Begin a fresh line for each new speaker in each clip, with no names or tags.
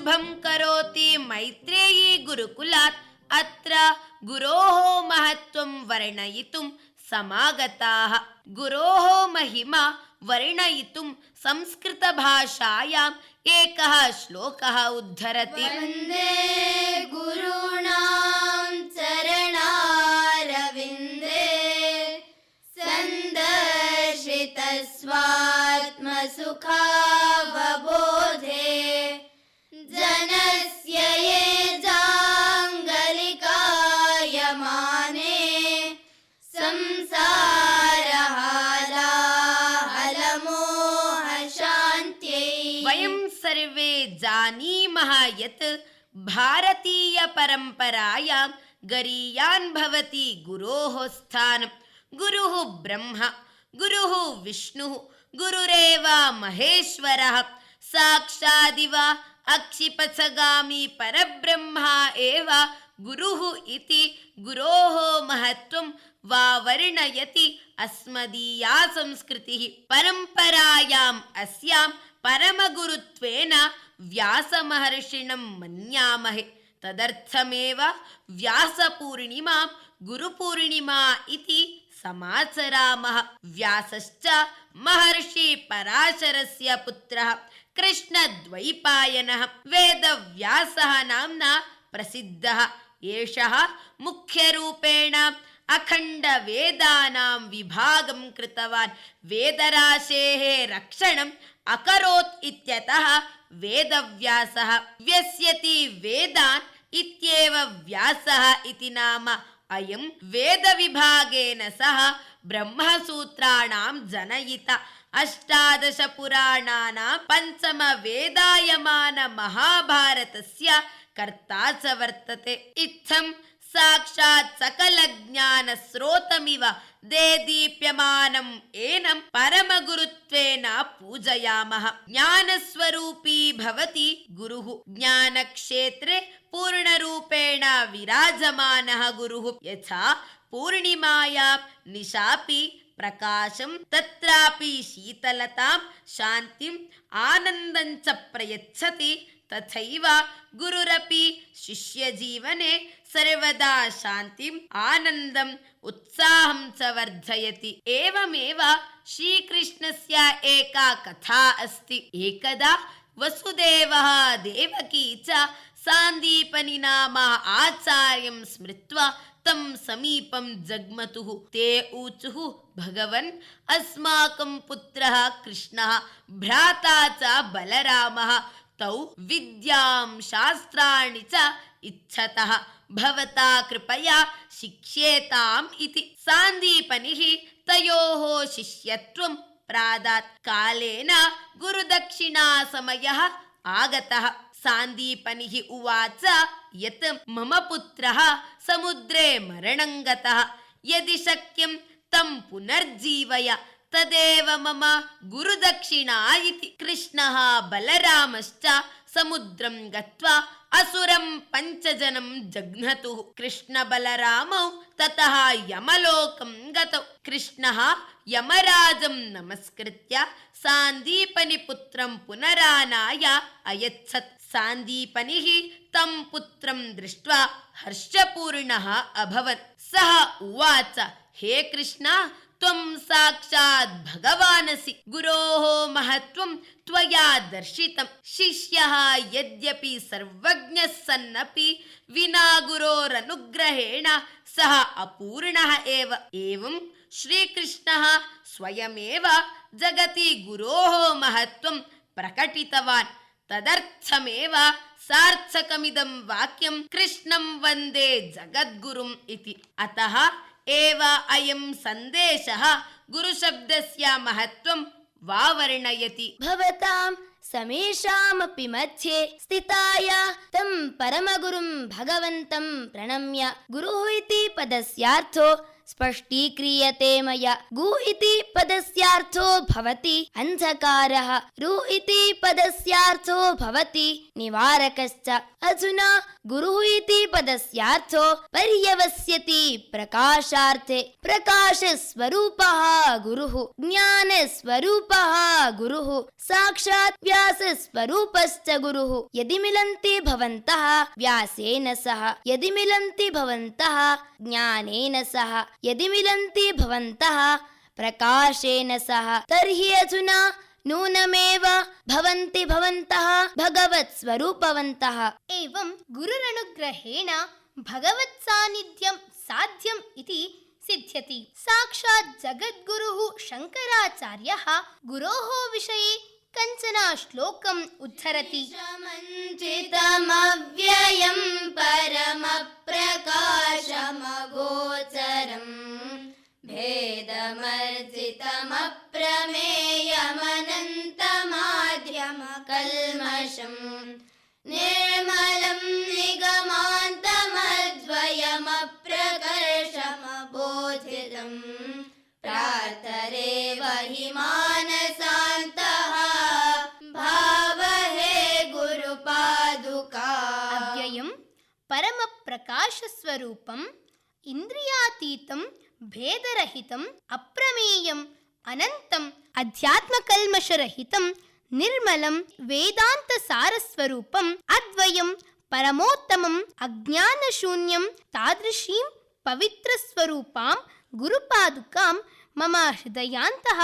शुभं करोति मैत्रेयी गुरुकुलात्। अत्र गुरोः महत्त्वं वर्णयितुं समागताः। गुरोः महिमा वर्णयितुं संस्कृतभाषायाम् एकः श्लोकः उद्धरति।
वन्दे गुरूणां चरणारविन्दे। सन्दर्शितस्वात्मसुखावबोधे
वयं सर्वे जानीमः यत् भारतीयपरम्परायां गरीयान् भवति गुरोः स्थानं। गुरुः ब्रह्म गुरुः विष्णुः गुरुरेव महेश्वरः। साक्षादिव अक्षिपथगामी परब्रह्मा एव गुरुः इति गुरोः महत्त्वं वा वर्णयति अस्मदीया संस्कृतिः परम्परायाम् अस्यां परमगुरुत्वेन व्यासमहर्षिणं मन्यामहे। तदर्थमेव व्यासपूर्णिमां गुरुपूर्णिमा इति समाचरामः। व्यासश्च महर्षि पराशरस्य पुत्रः कृष्णद्वैपायनः वेदव्यासः नाम्ना प्रसिद्धः। एषः मुख्यरूपेण अखण्डवेदानां विभागं कृतवान्। वेदराशेः रक्षणम् अकरोत् इत्यतः वेदव्यासः व्यस्यति वेदान् इत्येव व्यासः इति नाम। अयं वेदविभागेन सह ब्रह्मसूत्राणां जनयिता। अष्टादशपुराणानां पञ्चमवेदायमानमहाभारतस्य कर्ता च वर्तते। इत्थं సాక్షాత్ సకల జ్ఞాన స్రోతమివ దేదీప్యమానం ఏనం పరమగురుత్వేన పూజయామః జ్ఞానస్వరూపీ భవతి గురుః జ్ఞానక్షేత్రే పూర్ణరూపేణ విరాజమానः గురుః యథా పూర్ణిమాయా నిశాపి ప్రకాశం తత్రాపి శీతలతాం శాంతిం ఆనందంచ ప్రయచ్చతి तथैव गुरुरपि शिष्यजीवने सर्वदा शान्तिम् आनन्दम् उत्साहं च वर्धयति। एवमेव श्रीकृष्णस्य एका कथा अस्ति। एकदा वसुदेवः देवकी च सान्दीपनि नाम आचार्यं स्मृत्वा तं समीपं जग्मतुः। ते ऊचुः भगवन् अस्माकं पुत्रः कृष्णः भ्राता च बलरामः तौ विद्यां शास्त्राणि च इच्छतः। भवता कृपया शिक्ष्येताम् इति। सान्दीपनिः तयोः शिष्यत्वं प्रादात्। कालेन गुरुदक्षिणासमयः आगतः। सान्दीपनिः उवाच यत् मम पुत्रः समुद्रे मरणं गतः। यदि शक्यं तं पुनर्जीवय तदेव मम गुरुदक्षिणा इति। कृष्णः बलरामश्च समुद्रं गत्वा असुरं पञ्चजनं जघ्नतुः। कृष्णबलरामौ ततः यमलोकं गतौ। कृष्णः यमराजं नमस्कृत्य सान्दीपनिपुत्रं पुनरानाय अयच्छत्। सान्दीपनिः तं पुत्रं दृष्ट्वा हर्षपूर्णः अभवत् सः उवाच हे कृष्ण त्वं साक्षात् भगवानसि। गुरोः महत्त्वं त्वया दर्शितं। शिष्यः यद्यपि सर्वज्ञः सन्नपि विना गुरोरनुग्रहेण सः अपूर्णः एव। एवं श्रीकृष्णः स्वयमेव जगति गुरोः महत्त्वं प्रकटितवान्। तदर्थमेव सार्थकमिदं वाक्यं कृष्णं वन्दे जगद्गुरुम् इति। अतः एव अयं सन्देशः। गुरुशब्दस्य महत्त्वं वावर्णयति।
भवतां समेषामपि मध्ये स्थिताय तं परमगुरुं भगवन्तं प्रणम्य गुरुः इति पदस्यार्थो स्पष्टीक्रियते मया। गु इति पदस्यार्थो भवति अन्धकारः। रु इति पदस्यार्थो भवति निवारकश्च। अधुना गुरुः इति पदस्यार्थो पर्यवस्यति प्रकाशार्थे। प्रकाशस्वरूपः गुरुः ज्ञानस्वरूपः गुरुः साक्षात् व्यासस्वरूपश्च गुरुः। यदि मिलन्ति भवन्तः व्यासेन सह। यदि मिलन्ति भवन्तः ज्ञानेन सह यदि मिलन्ति भवन्तः प्रकाशेन सह। तर्हि अधुना नूनमेव भवन्ति भवन्तः भगवत् स्वरूपवन्तः
एवं गुरुरनुग्रहेण भगवत्सान्निध्यं साध्यम् इति सिद्ध्यति। साक्षात् जगद्गुरुः शङ्कराचार्यः गुरोः विषये कञ्चन श्लोकम् उद्धरति।
चितमव्ययम् परमप्रकाशमगोचरम्। भेदमर्जितमप्रमेयमनन्तमाध्यमकल्मषम्
परमप्रकाशस्वरूपम् इन्द्रियातीतं भेदरहितम् अप्रमेयम् अनन्तम् अध्यात्मकल्मषरहितं निर्मलं वेदान्तसारस्वरूपम् अद्वयं परमोत्तमम् अज्ञानशून्यं तादृशीं पवित्रस्वरूपां गुरुपादुकां मम हृदयान्तः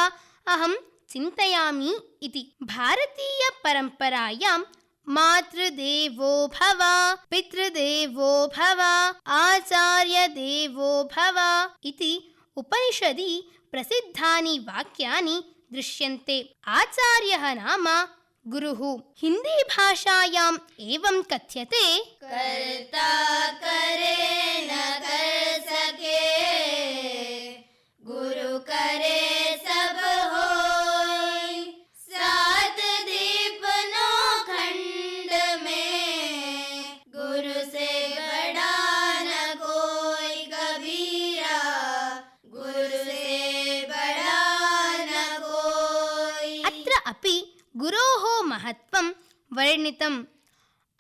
अहं चिन्तयामि इति। भारतीयपरम्परायां मातृदेवो भव पितृदेवो भव आचार्यदेवो भव इति उपनिषदि प्रसिद्धानि वाक्यानि दृश्यन्ते। आचार्यः नाम गुरुः। हिन्दीभाषायाम् एवं कथ्यते।
कर्ता करे न कर सके
वर्णितम्।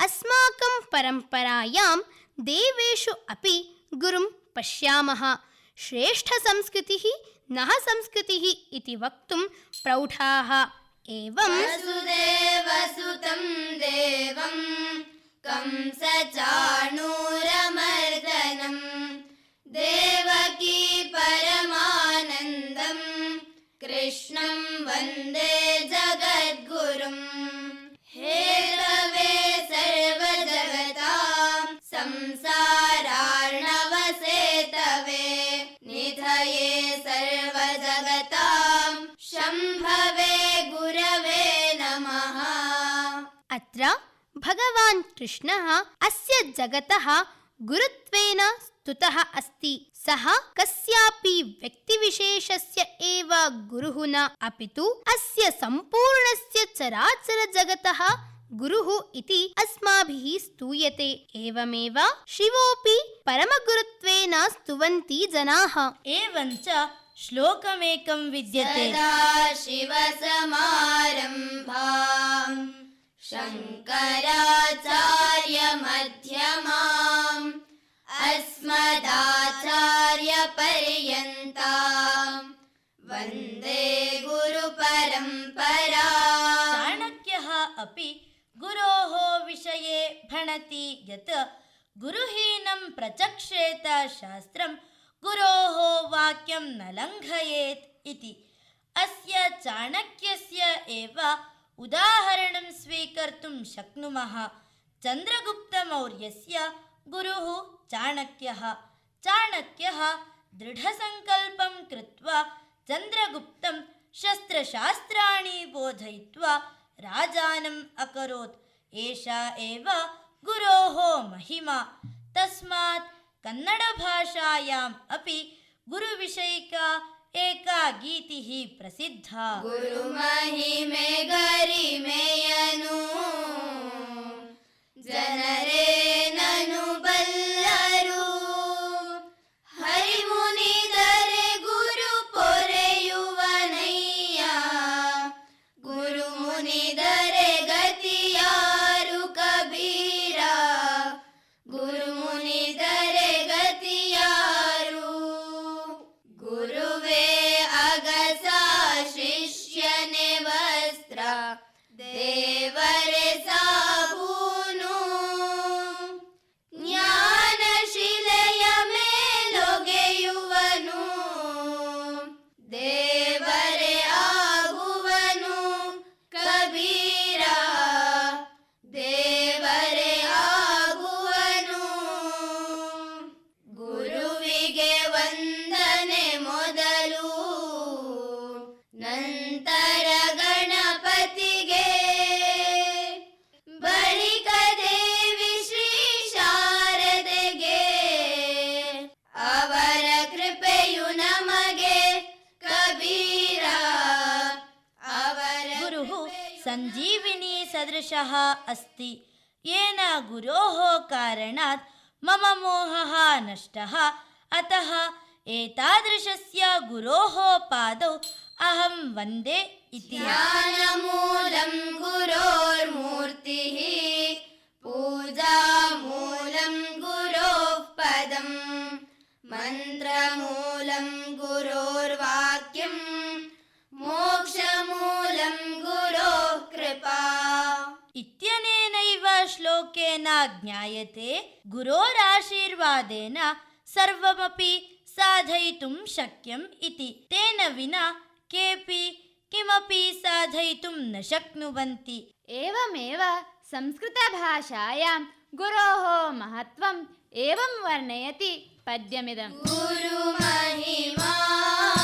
अस्माकं परम्परायां देवेषु अपि गुरुं पश्यामः। श्रेष्ठसंस्कृतिः नः संस्कृतिः इति वक्तुं प्रौढाः। एवं
वसुदेवसुतं देवं कंसचाणूरमर्दनम् देवकी परमानन्दम् कृष्णं वन्दे
अत्र भगवान् कृष्णः अस्य जगतः गुरुत्वेन स्तुतः अस्ति सः कस्यापि व्यक्तिविशेषस्य एव गुरुः न अपि तु अस्य सम्पूर्णस्य चराचरजगतः गुरुः इति अस्माभिः स्तूयते एवमेव शिवोऽपि परमगुरुत्वेन स्तुवन्ति जनाः
एवञ्च श्लोकमेकं विद्यते
सदा शिवसमारम्भाम् शङ्कराचार्यमध्यमाम् अस्मदाचार्यपर्यन्ताम् वन्दे गुरुपरम्परा।
चाणक्यः अपि गुरोः विषये भणति यत् गुरुहीनं प्रचक्षेत शास्त्रं गुरोः वाक्यं न लङ्घयेत् इति। अस्य चाणक्यस्य एव उदाहरणं स्वीकर्तुं शक्नुमः। चन्द्रगुप्तमौर्यस्य गुरुः चाणक्यः। चाणक्यः दृढसङ्कल्पं कृत्वा चन्द्रगुप्तं शस्त्रशास्त्राणि बोधयित्वा राजानम् अकरोत्। एषा एव गुरोः महिमा। तस्मात् कन्नडभाषायाम् अपि गुरुविषयिका एका गीति
गीतिः प्रसिद्धा।
गरी गरिमे सदृशः अस्ति? येन गुरोः कारणात् मम मोहः नष्टः। अतः एतादृशस्य गुरोः पादौ अहं वन्दे इति।
ध्यानमूलं गुरोर्मूर्तिः पूजामूलं गुरोः पदम्। मन्त्रमूलं गुरोर्वाक्यम्
इत्यनेनैव श्लोकेन ज्ञायते गुरोराशीर्वादेन सर्वमपि साधयितुं शक्यम् इति। तेन विना केऽपि किमपि साधयितुं न शक्नुवन्ति।
एवमेव संस्कृतभाषायां गुरोः महत्त्वम् एवं वर्णयति पद्यमिदम्।
गुरुमहिमा। गुरुमहिमा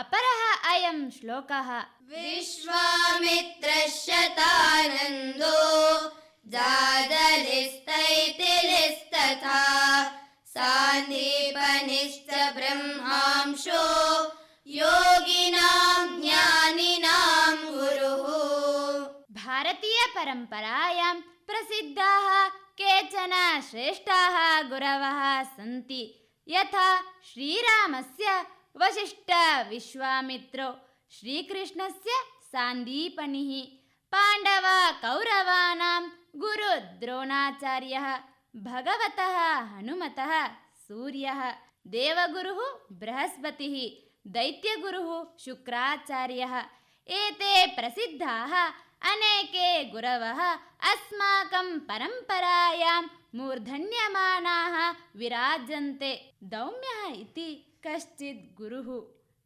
अपरः
अयं श्लोकः।
विश्वामित्रशतानन्दो जादलिस्तैतिलिस्तथा सान्दीपनिश्च ब्रह्मांशो योगिनां ज्ञानिनां गुरुः।
भारतीयपरम्परायां प्रसिद्धाः केचन श्रेष्ठाः गुरवः सन्ति। यथा श्रीरामस्य वसिष्ठविश्वामित्रो श्रीकृष्णस्य सान्दीपनिः पाण्डवकौरवाणां गुरुद्रोणाचार्यः भगवतः हनुमतः सूर्यः देवगुरुः बृहस्पतिः दैत्यगुरुः शुक्राचार्यः। एते प्रसिद्धाः अनेके गुरवः अस्माकं परम्परायां मूर्धन्यमानाः विराजन्ते। दौम्यः इति कश्चित् गुरुः।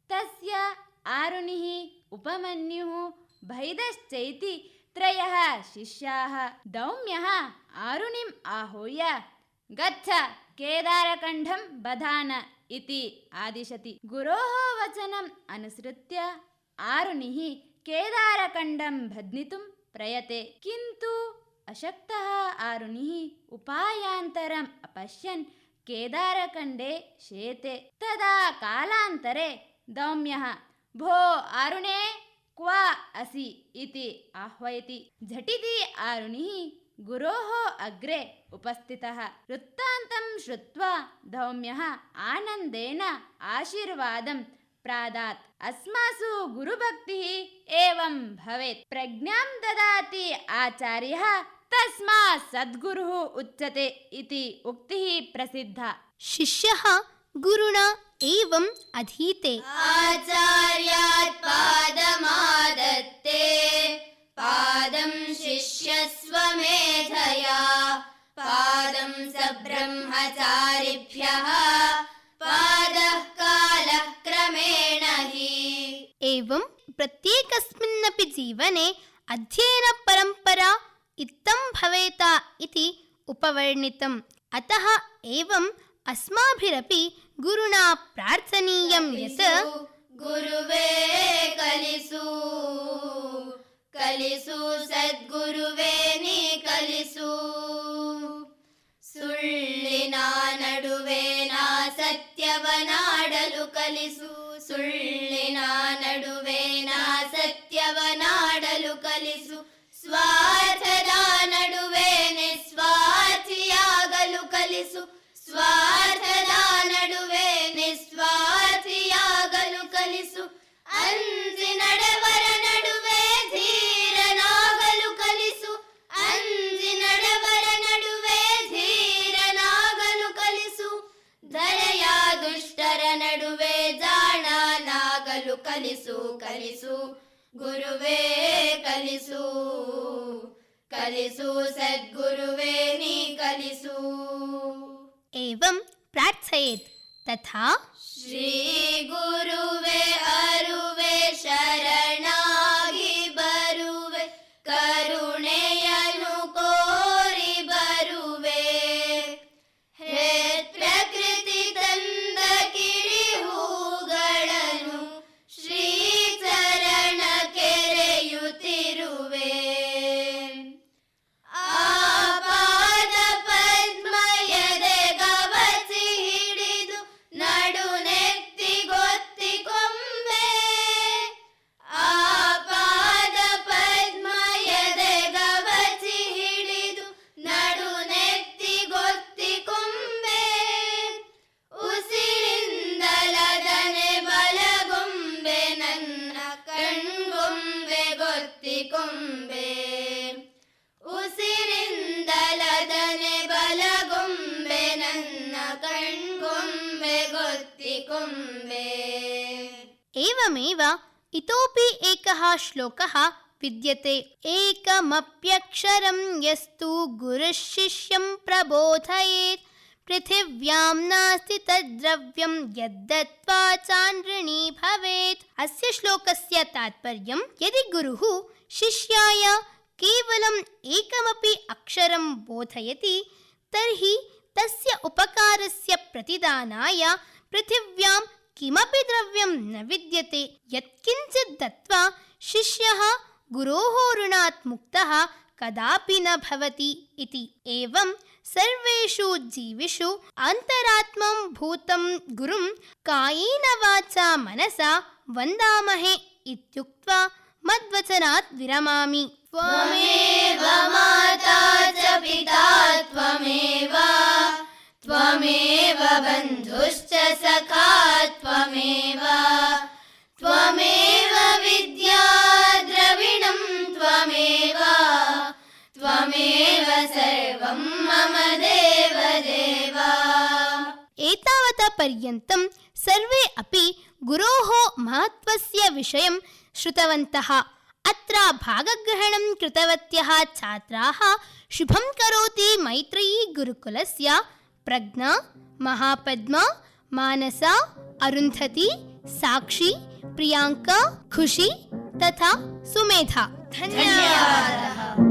तस्य आरुणिः उपमन्युः भैदश्चैति त्रयः शिष्याः। दौम्यः आरुणिम् आहूय। गच्छ केदारकण्ठं बधान इति आदिशति। गुरोः वचनम् अनुसृत्य आरुणिः केदारकण्डं बध्नितुं प्रयते। किन्तु अशक्तः आरुणिः उपायान्तरम् अपश्यन् केदारकण्डे शेते तदा कालान्तरे दौम्यः भो आरुणे क्व असि इति आह्वयति झटिति आरुणिः गुरोः अग्रे उपस्थितः वृत्तान्तं श्रुत्वा धौम्यः आनन्देन आशीर्वादं प्रादात् अस्मासु गुरुभक्तिः एवं भवेत् प्रज्ञां ददाति आचार्यः तस्मात् सद्गुरुः उच्यते इति उक्तिः प्रसिद्धा।
शिष्यः गुरुणा एवम् अधीते।
आचार्यात् पादमादत्ते। पादं शिष्यस्वमेधया। पादं स ब्रह्मचारिभ्यः पादः कालः क्रमेण हि।
एवं प्रत्येकस्मिन्नपि जीवने अध्ययनपरम्परा इत्थं भवेत इति उपवर्णितम् अतः एवम् अस्माभिरपि गुरुणा प्रार्थनीयं यत्
गुरुवे कलिसु ಕಲಿಸು ಸದ್ಗುರುವೇ ನೀ ಕಲಿಸು. ಸುಳ್ಳಿನ ನಡುವೆ ನಾ ಸತ್ಯವನಾಡಲು ಕಲಿಸು. ಸುಳ್ಳಿನ ನಡುವೆ ನಾ ಸತ್ಯವನಾಡಲು ಕಲಿಸು. ನಿಸ್ವಾರ್ಥಿಯಾಗಲು ಕಲಿಸು ಸ್ವಾರ್ಥದ ನಡುವೆ ನಿಸ್ವಾರ್ಥಿಯಾಗಲು ಕಲಿಸು ಅಂಜಿ ನಡೆವರ ನಡುವೆ ಧೀರನಾಗಲು ಕಲಿಸು ಅಂಜಿ ನಡೆವರ ನಡುವೆ ಧೀರನಾಗಲು ಕಲಿಸು ಧರೆಯ ದುಷ್ಟರ ನಡುವೆ ಜಾಣನಾಗಲು ಕಲಿಸು ಕಲಿಸು ಗುರುವೇ ಕಲಿಸು ಕಲಿಸು ಸದ್ಗುರುವೇ ನೀ ಕಲಿಸು
एवं प्रार्थयेत् तथा
ಶ್ರೀ ಗುರುವೆ ಅರುವೆ ಶರಣಾಗಿ कण्कुम्बे गुत्तिकुम्बे
एवमेव इतोपि एकः श्लोकः विद्यते। एकमप्यक्षरं यस्तु गुरुः शिष्यं प्रबोधयेत्। पृथिव्यां नास्ति तद्द्रव्यं यद्दत्त्वा चान्द्रिणी भवेत्। अस्य श्लोकस्य तात्पर्यं यदि गुरुः शिष्याय केवलम् एकमपि अक्षरं बोधयति तर्हि तस्य उपकारस्य प्रतिदानाय पृथिव्यां किमपि द्रव्यं न विद्यते। यत्किञ्चित् दत्त्वा शिष्यः गुरोः ऋणात् मुक्तः कदापि न भवति इति। एवं सर्वेषु जीविषु अन्तरात्मं भूतं गुरुं कायेन वाचा मनसा वन्दामहे इत्युक्त्वा मद्वचनात् विरमामि।
त्वमेव माता च पिता त्वमेव। त्वमेव बन्धुश्च सखा त्वमेव। त्वमेव विद्या द्रविणं त्वमेव। त्वमेव सर्वं मम देव देव
एतावता पर्यन्तं सर्वे अपि गुरोः महत्त्वस्य विषयं श्रुतवन्तः। अत्र भागग्रहणं कृतवत्यः छात्राः, शुभं करोति मैत्रेयी गुरुकुलस्य प्रज्ञा, महापद्मा, मानसा, अरुन्धती, साक्षी प्रियाङ्का खुशी तथा सुमेधा। धन्यवादः।